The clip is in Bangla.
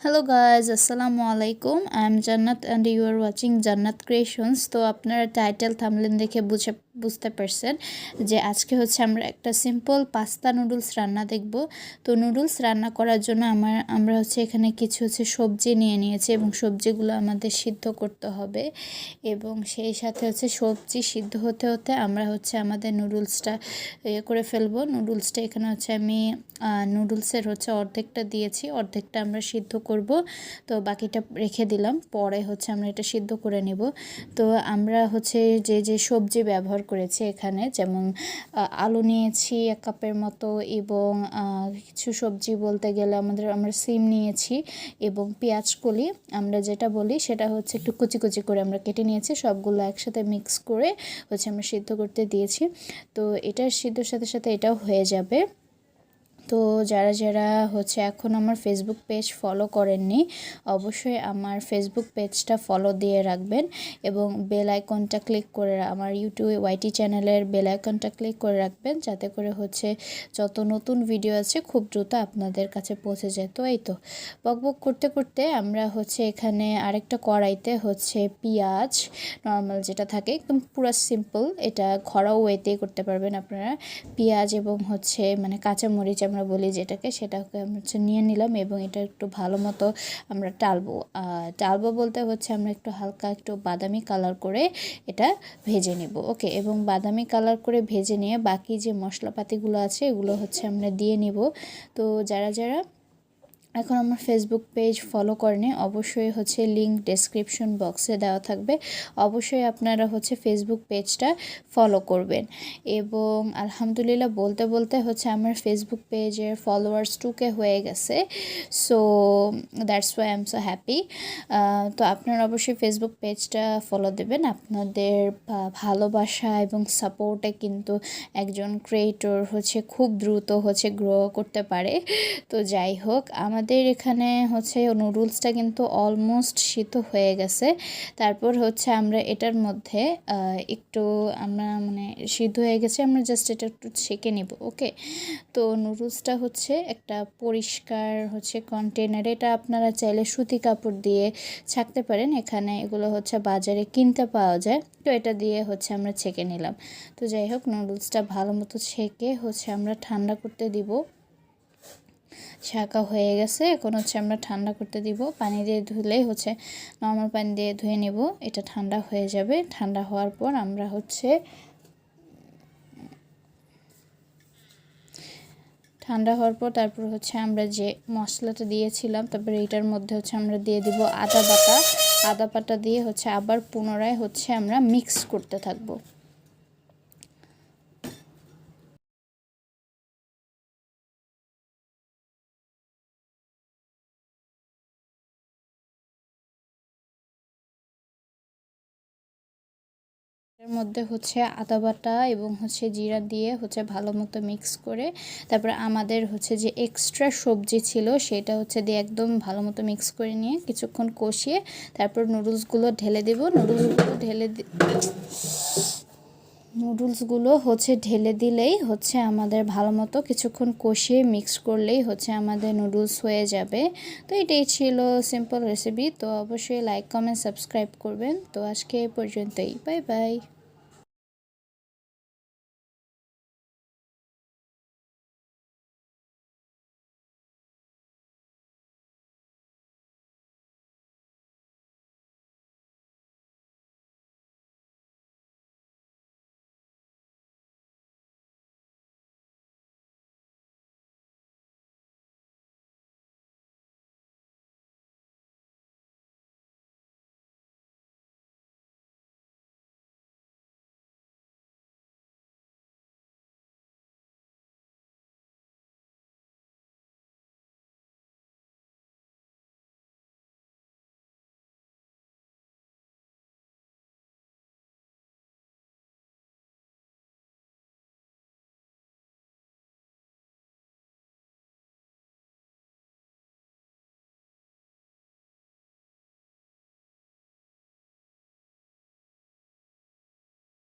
হ্যালো গাইজ আসসালামু আলাইকুম I am Jannat and you are watching Jannat creations তো আপনারা টাইটেল থামলেন দেখে বুঝে বুঝতে পারছেন যে আজকে হচ্ছে আমরা একটা সিম্পল পাস্তা নুডলস রান্না দেখব। তো নুডলস রান্না করার জন্য আমার, আমরা হচ্ছে এখানে কিছু হচ্ছে সবজি নিয়ে নিয়েছি এবং সবজিগুলো আমাদের সিদ্ধ করতে হবে এবং সেই সাথে হচ্ছে সবজি সিদ্ধ হতে হতে আমরা হচ্ছে আমাদের নুডলসটা ইয়ে করে ফেলব। নুডলসটা এখানে হচ্ছে আমি নুডলসের হচ্ছে অর্ধেকটা দিয়েছি, অর্ধেকটা আমরা সিদ্ধ করব। তো বাকিটা রেখে দিলাম, পরে হচ্ছে আমরা এটা সিদ্ধ করে নেব। তো আমরা হচ্ছে যে যে সবজি ব্যবহার করেছি এখানে। যেমন আলু নিয়েছি এক কাপের মতো এবং কিছু সবজি বলতে গেলে আমাদের, আমরা সিম নিয়েছি এবং পেঁয়াজ কলি। আমরা যেটা বলি সেটা হচ্ছে একটু কুচি কুচি করে আমরা কেটে নিয়েছি, সবগুলো একসাথে মিক্স করে হচ্ছে আমরা সিদ্ধ করতে দিয়েছি। তো এটা সিদ্ধর সাথে সাথে এটাও হয়ে যাবে। তো যারা যারা হচ্ছে এখন আমার ফেসবুক পেজ ফলো করেননি, অবশ্যই আমার ফেসবুক পেজটা ফলো দিয়ে রাখবেন এবং বেল আইকনটা ক্লিক করে আমার ইউটিউব ওয়াইটি চ্যানেলের বেল আইকনটা ক্লিক করে রাখবেন, যাতে করে হচ্ছে যত নতুন ভিডিও আছে খুব দ্রুত আপনাদের কাছে পৌঁছে যায়। তো এই তো বকবক করতে করতে আমরা হচ্ছে এখানে আরেকটা কড়াইতে হচ্ছে পেঁয়াজ নর্মাল যেটা থাকে, একদম পুরো সিম্পল এটা ঘরোয়া ওয়েতেই করতে পারবেন আপনারা। পেঁয়াজ এবং হচ্ছে মানে কাঁচামরিচ আমরা বলি যেটাকে, সেটাকে আমরা হচ্ছে নিয়ে নিলাম এবং এটা একটু ভালো মতো আমরা টালবো। টালবো বলতে হচ্ছে আমরা একটু হালকা একটু বাদামি কালার করে এটা ভেজে নেব। ওকে, এবং বাদামি কালার করে ভেজে নিয়ে বাকি যে মশলাপাতিগুলো আছে, এগুলো হচ্ছে আমরা দিয়ে নেব। তো যারা যারা এখন আমার ফেসবুক পেজ ফলো করেনি, অবশ্যই হচ্ছে লিঙ্ক ডেসক্রিপশন বক্সে দেওয়া থাকবে। অবশ্যই আপনারা হচ্ছে ফেসবুক পেজটা ফলো করবেন। এবং আলহামদুলিল্লাহ বলতে বলতে হচ্ছে আমার ফেসবুক পেজের ফলোয়ার্স টুকে হয়ে গেছে। So that's why I am so happy তো আপনারা অবশ্যই ফেসবুক পেজটা ফলো দেবেন। আপনাদের ভালোবাসা এবং সাপোর্টে কিন্তু একজন ক্রিয়েটর হচ্ছে খুব দ্রুত হচ্ছে গ্রো করতে পারে। তো যাই হোক, আমার আমাদের এখানে হচ্ছে নুডলসটা কিন্তু অলমোস্ট শীত হয়ে গেছে। তারপর হচ্ছে আমরা এটার মধ্যে একটু আমরা মানে সিদ্ধ হয়ে গেছে, আমরা জাস্ট এটা একটু ছেঁকে নিব ওকে তো নুডলসটা হচ্ছে একটা পরিষ্কার হচ্ছে কন্টেনার এটা আপনারা চাইলে সুতি কাপড় দিয়ে ছাকতে পারেন, এখানে এগুলো হচ্ছে বাজারে কিনতে পাওয়া যায়। তো এটা দিয়ে হচ্ছে আমরা ছেঁকে নিলাম। তো যাই হোক, নুডলসটা ভালো মতো ছেঁকে হচ্ছে আমরা ঠান্ডা করতে দিব। ছাঁকা হয়ে গেছে। এখন হচ্ছে আমরা ঠান্ডা করতে দিব। পানি দিয়ে ধুলে হচ্ছে নর্মাল পানি দিয়ে ধুয়ে নেব। এটা ঠান্ডা হয়ে যাবে। ঠান্ডা হওয়ার পর আমরা হচ্ছে ঠান্ডা হওয়ার পর তারপর হচ্ছে আমরা যে মশলাটা দিয়েছিলাম, তারপরে এটার মধ্যে হচ্ছে আমরা দিয়ে দিব আদা বাটা। আদা বাটা দিয়ে হচ্ছে আবার পুনরায় হচ্ছে আমরা মিক্স করতে থাকব। এর মধ্যে হচ্ছে আদা বাটা এবং হচ্ছে জিরা দিয়ে হচ্ছে ভালো মতো মিক্স করে তারপরে আমাদের হচ্ছে যে এক্সট্রা সবজি ছিল সেটা হচ্ছে দিয়ে একদম ভালো মতো মিক্স করে নিয়ে কিছুক্ষণ কষিয়ে তারপর নুডলসগুলো ঢেলে দেব। নুডলসগুলো ঢেলে নুডলসগুলো হচ্ছে ঢেলে দিলেই হচ্ছে আমাদের ভালো মতো কিছুক্ষণ কষিয়ে মিক্স করলেই হচ্ছে আমাদের নুডলস হয়ে যাবে। তো এটাই ছিল সিম্পল রেসিপি তো অবশ্যই লাইক কমেন্ট সাবস্ক্রাইব করবেন। তো আজকে এ পর্যন্তই। Bye bye